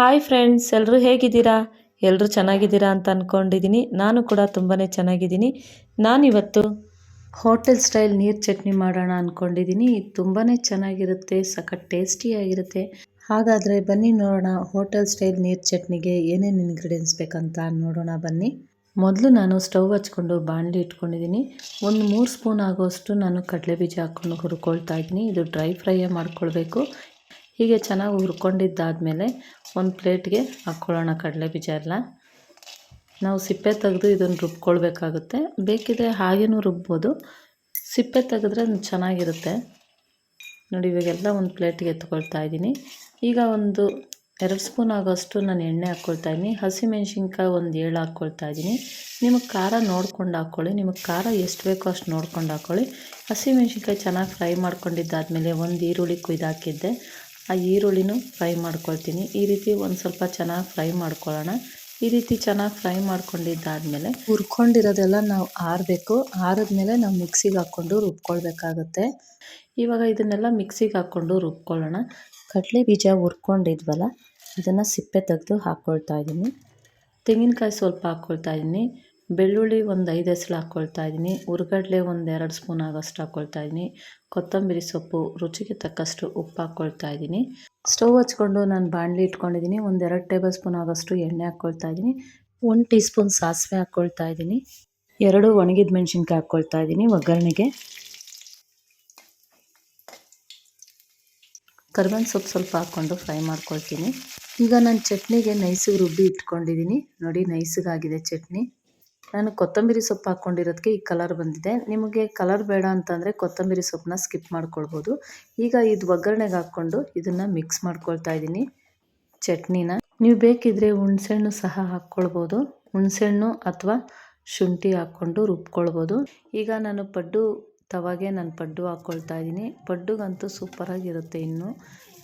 Hi friends ಎಲ್ಲರೂ ಹೇಗಿದ್ದೀರಾ? ಎಲ್ಲರೂ ಚೆನ್ನಾಗಿದ್ದೀರಾ ಅಂತ ಅಂದ್ಕೊಂಡಿದ್ದೀನಿ ನಾನು ಕೂಡ ತುಂಬಾ ಚೆನ್ನಾಗಿದ್ದೀನಿ. ನಾನಿವತ್ತು ಹೋಟೆಲ್ ಸ್ಟೈಲ್ ನೀರು ಚಟ್ನಿ ಮಾಡೋಣ ಅಂದ್ಕೊಂಡಿದ್ದೀನಿ ತುಂಬಾ ಚೆನ್ನಾಗಿರುತ್ತೆ, ಸಖತ್ ಟೇಸ್ಟಿಯಾಗಿರುತ್ತೆ. ಹಾಗಾದರೆ ಬನ್ನಿ ನೋಡೋಣ ಹೋಟೆಲ್ ಸ್ಟೈಲ್ ನೀರು ಚಟ್ನಿಗೆ ಏನೇನು ಇಂಗ್ರೀಡಿಯೆಂಟ್ಸ್ ಬೇಕಂತ ನೋಡೋಣ ಬನ್ನಿ. ಮೊದಲು ನಾನು ಸ್ಟವ್ ಹಚ್ಕೊಂಡು ಬಾಣಲಿ ಇಟ್ಕೊಂಡಿದ್ದೀನಿ. ಒಂದು ಮೂರು ಸ್ಪೂನ್ ಆಗೋಷ್ಟು ನಾನು ಕಡಲೆ ಬೀಜ ಹಾಕ್ಕೊಂಡು ಹುರ್ಕೊಳ್ತಾ ಇದ್ದೀನಿ. ಇದು ಡ್ರೈ ಫ್ರೈಯೇ ಮಾಡ್ಕೊಳ್ಬೇಕು. ಹೀಗೆ ಚೆನ್ನಾಗಿ ಹುರ್ಕೊಂಡಿದ್ದಾದಮೇಲೆ ಒಂದು ಪ್ಲೇಟ್ಗೆ ಹಾಕ್ಕೊಳ್ಳೋಣ ಕಡಲೆ ಬೀಜ ಎಲ್ಲ ನಾವು ಸಿಪ್ಪೆ ತೆಗೆದು ಇದನ್ನು ರುಬ್ಕೊಳ್ಬೇಕಾಗುತ್ತೆ. ಬೇಕಿದ್ರೆ ಹಾಗೇನೂ ರುಬ್ಬೋದು. ಸಿಪ್ಪೆ ತೆಗೆದ್ರೆ ಚೆನ್ನಾಗಿರುತ್ತೆ. ನೋಡಿ, ಇವಾಗೆಲ್ಲ ಒಂದು ಪ್ಲೇಟ್ಗೆ ಎತ್ಕೊಳ್ತಾ ಇದ್ದೀನಿ. ಈಗ ಒಂದು ಎರಡು ಸ್ಪೂನ್ ಆಗೋಷ್ಟು ನಾನು ಎಣ್ಣೆ ಹಾಕ್ಕೊಳ್ತಾ ಇದ್ದೀನಿ. ಹಸಿಮೆಣ್ಸಿನ್ಕಾಯಿ ಒಂದು ಏಳು ಹಾಕ್ಕೊಳ್ತಾ ಇದ್ದೀನಿ. ನಿಮಗೆ ಖಾರ ನೋಡ್ಕೊಂಡು ಹಾಕ್ಕೊಳ್ಳಿ. ನಿಮಗೆ ಖಾರ ಎಷ್ಟು ಬೇಕೋ ಅಷ್ಟು ನೋಡ್ಕೊಂಡು ಹಾಕ್ಕೊಳ್ಳಿ. ಹಸಿಮೆಣ್ಸಿನ್ಕಾಯಿ ಚೆನ್ನಾಗಿ ಫ್ರೈ ಮಾಡ್ಕೊಂಡಿದ್ದಾದಮೇಲೆ ಒಂದು ಈರುಳ್ಳಿ ಕುಯ್ದು ಹಾಕಿದ್ದೆ. ಆ ಈರುಳ್ಳಿನೂ ಫ್ರೈ ಮಾಡ್ಕೊಳ್ತೀನಿ. ಈ ರೀತಿ ಒಂದು ಸ್ವಲ್ಪ ಚೆನ್ನಾಗಿ ಫ್ರೈ ಮಾಡ್ಕೊಳ್ಳೋಣ. ಈ ರೀತಿ ಚೆನ್ನಾಗಿ ಫ್ರೈ ಮಾಡ್ಕೊಂಡಿದ್ದಾದಮೇಲೆ ಹುರ್ಕೊಂಡಿರೋದೆಲ್ಲ ನಾವು ಆರಬೇಕು. ಆರಿದ್ಮೇಲೆ ನಾವು ಮಿಕ್ಸಿಗೆ ಹಾಕ್ಕೊಂಡು ರುಬ್ಕೊಳ್ಬೇಕಾಗುತ್ತೆ. ಇವಾಗ ಇದನ್ನೆಲ್ಲ ಮಿಕ್ಸಿಗೆ ಹಾಕ್ಕೊಂಡು ರುಬ್ಕೊಳ್ಳೋಣ. ಕಡಲೆ ಬೀಜ ಹುರ್ಕೊಂಡಿದ್ವಲ್ಲ ಇದನ್ನು ಸಿಪ್ಪೆ ತೆಗೆದು ಹಾಕ್ಕೊಳ್ತಾ ಇದ್ದೀನಿ ತೆಂಗಿನಕಾಯಿ ಸ್ವಲ್ಪ ಹಾಕ್ಕೊಳ್ತಾ ಇದ್ದೀನಿ ಬೆಳ್ಳುಳ್ಳಿ ಒಂದು ಐದು ಎಸಳು ಹಾಕ್ಕೊಳ್ತಾ ಇದ್ದೀನಿ. ಹುರ್ಗಡ್ಲೆ ಒಂದು ಎರಡು ಸ್ಪೂನ್ ಆಗೋಷ್ಟು ಹಾಕ್ಕೊಳ್ತಾ ಇದ್ದೀನಿ. ಕೊತ್ತಂಬರಿ ಸೊಪ್ಪು ರುಚಿಗೆ ತಕ್ಕಷ್ಟು ಉಪ್ಪು ಹಾಕ್ಕೊಳ್ತಾ ಇದ್ದೀನಿ. ಸ್ಟವ್ ಹಚ್ಕೊಂಡು ನಾನು ಬಾಣಲಿ ಇಟ್ಕೊಂಡಿದ್ದೀನಿ. ಒಂದು ಎರಡು ಟೇಬಲ್ ಸ್ಪೂನ್ ಆಗೋಷ್ಟು ಎಣ್ಣೆ ಹಾಕ್ಕೊಳ್ತಾ ಇದ್ದೀನಿ. ಒಂದು ಟೀ ಸ್ಪೂನ್ ಸಾಸಿವೆ ಹಾಕ್ಕೊಳ್ತಾ ಇದ್ದೀನಿ. ಎರಡು ಒಣಗಿದ ಮೆಣಸಿನ್ಕಾಯಿ ಹಾಕ್ಕೊಳ್ತಾ ಇದ್ದೀನಿ ಒಗ್ಗರಣೆಗೆ. ಕರ್ಬೇವಿನ ಸೊಪ್ಪು ಸ್ವಲ್ಪ ಹಾಕ್ಕೊಂಡು ಫ್ರೈ ಮಾಡ್ಕೊಳ್ತೀನಿ. ಈಗ ನಾನು ಚಟ್ನಿಗೆ ನೈಸಿಗೆ ರುಬ್ಬಿ ಇಟ್ಕೊಂಡಿದ್ದೀನಿ. ನೋಡಿ ನೈಸಿಗಾಗಿದೆ ಚಟ್ನಿ. ನಾನು ಕೊತ್ತಂಬರಿ ಸೊಪ್ಪು ಹಾಕ್ಕೊಂಡಿರೋದಕ್ಕೆ ಈ ಕಲರ್ ಬಂದಿದೆ. ನಿಮಗೆ ಕಲರ್ ಬೇಡ ಅಂತಂದರೆ ಕೊತ್ತಂಬರಿ ಸೊಪ್ಪನ್ನ ಸ್ಕಿಪ್ ಮಾಡ್ಕೊಳ್ಬೋದು. ಈಗ ಇದು ಒಗ್ಗರಣೆಗೆ ಹಾಕ್ಕೊಂಡು ಇದನ್ನು ಮಿಕ್ಸ್ ಮಾಡ್ಕೊಳ್ತಾ ಇದ್ದೀನಿ. ಚಟ್ನಿನ ನೀವು ಬೇಕಿದ್ದರೆ ಹುಣಸೆಹಣ್ಣು ಸಹ ಹಾಕ್ಕೊಳ್ಬೋದು. ಹುಣಸೆಹಣ್ಣು ಅಥವಾ ಶುಂಠಿ ಹಾಕ್ಕೊಂಡು ರುಬ್ಕೊಳ್ಬೋದು. ಈಗ ನಾನು ಪಡ್ಡು ತವಾಗೆ ನಾನು ಪಡ್ಡು ಹಾಕ್ಕೊಳ್ತಾ ಇದ್ದೀನಿ. ಪಡ್ಡುಗಂತೂ ಸೂಪರಾಗಿರುತ್ತೆ ಇನ್ನು.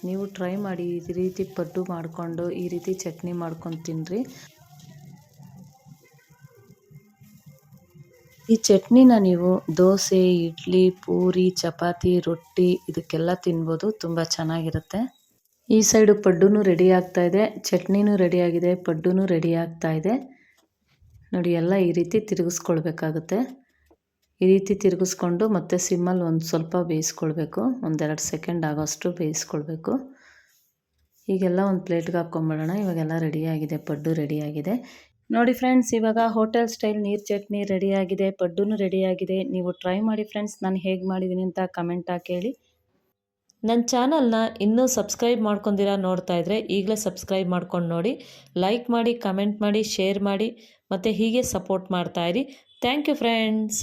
ನೀವು ಟ್ರೈ ಮಾಡಿ ಈ ರೀತಿ ಪಡ್ಡು ಮಾಡಿಕೊಂಡು ಈ ರೀತಿ ಚಟ್ನಿ ಮಾಡ್ಕೊಂಡು ತಿನ್ನಿರಿ ಈ ಚಟ್ನಿನ ನೀವು ದೋಸೆ, ಇಡ್ಲಿ, ಪೂರಿ, ಚಪಾತಿ, ರೊಟ್ಟಿ ಇದಕ್ಕೆಲ್ಲ ತಿನ್ಬೋದು. ತುಂಬ ಚೆನ್ನಾಗಿರುತ್ತೆ. ಈ ಸೈಡು ಪಡ್ಡುನೂ ರೆಡಿ ಆಗ್ತಾ ಇದೆ. ಚಟ್ನಿನೂ ರೆಡಿಯಾಗಿದೆ ಪಡ್ಡುನೂ ರೆಡಿ ಆಗ್ತಾ ಇದೆ. ನೋಡಿ, ಎಲ್ಲ ಈ ರೀತಿ ತಿರುಗಿಸ್ಕೊಳ್ಬೇಕಾಗುತ್ತೆ. ಈ ರೀತಿ ತಿರುಗಿಸ್ಕೊಂಡು ಮತ್ತೆ ಸಿಮ್ಮಲ್ಲಿ ಒಂದು ಸ್ವಲ್ಪ ಬೇಯಿಸ್ಕೊಳ್ಬೇಕು. ಒಂದೆರಡು ಸೆಕೆಂಡ್ ಆಗೋಷ್ಟು ಬೇಯಿಸ್ಕೊಳ್ಬೇಕು. ಈಗೆಲ್ಲ ಒಂದು ಪ್ಲೇಟ್ಗೆ ಹಾಕ್ಕೊಂಬಿಡೋಣ. ಇವಾಗೆಲ್ಲ ರೆಡಿಯಾಗಿದೆ ಪಡ್ಡು ರೆಡಿಯಾಗಿದೆ ನೋಡಿ ಫ್ರೆಂಡ್ಸ್ ಇವಾಗ ಹೋಟೆಲ್ ಸ್ಟೈಲ್ ನೀರು ಚಟ್ನಿ ರೆಡಿಯಾಗಿದೆ ಪಡ್ಡೂ ರೆಡಿಯಾಗಿದೆ ನೀವು ಟ್ರೈ ಮಾಡಿ ಫ್ರೆಂಡ್ಸ್ ನಾನು ಹೇಗೆ ಮಾಡಿದ್ದೀನಿ ಅಂತ ಕಮೆಂಟ್ ಹಾಕಿ ಹೇಳಿ. ನನ್ನ ಚಾನಲ್ನ ಇನ್ನೂ ಸಬ್ಸ್ಕ್ರೈಬ್ ಮಾಡ್ಕೊಂಡಿರ ನೋಡ್ತಾ ಇದ್ದರೆ ಈಗಲೇ ಸಬ್ಸ್ಕ್ರೈಬ್ ಮಾಡ್ಕೊಂಡು ನೋಡಿ. ಲೈಕ್ ಮಾಡಿ ಕಮೆಂಟ್ ಮಾಡಿ ಶೇರ್ ಮಾಡಿ, ಮತ್ತು ಹೀಗೆ ಸಪೋರ್ಟ್ ಮಾಡ್ತಾಯಿರಿ ಥ್ಯಾಂಕ್ ಯು ಫ್ರೆಂಡ್ಸ್